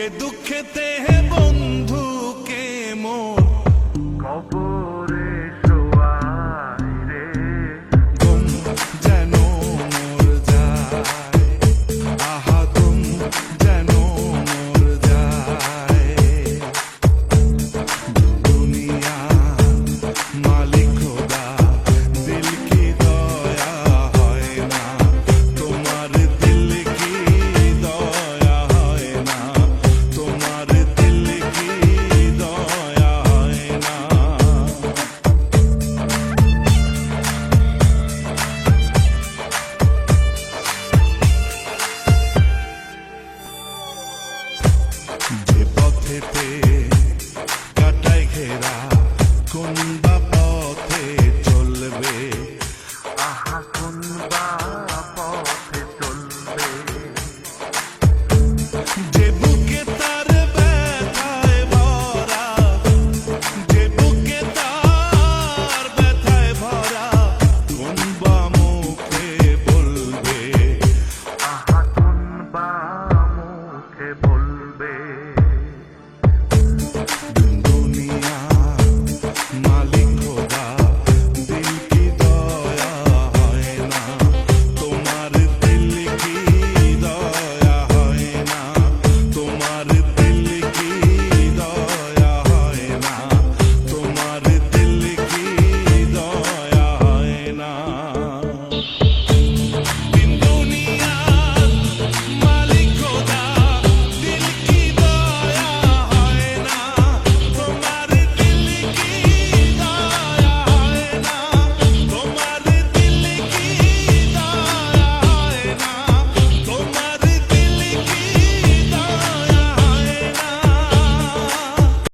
যে দুঃখেতে হে বন্ধু যে পথে পে কাটায় ঘেরা কোন বা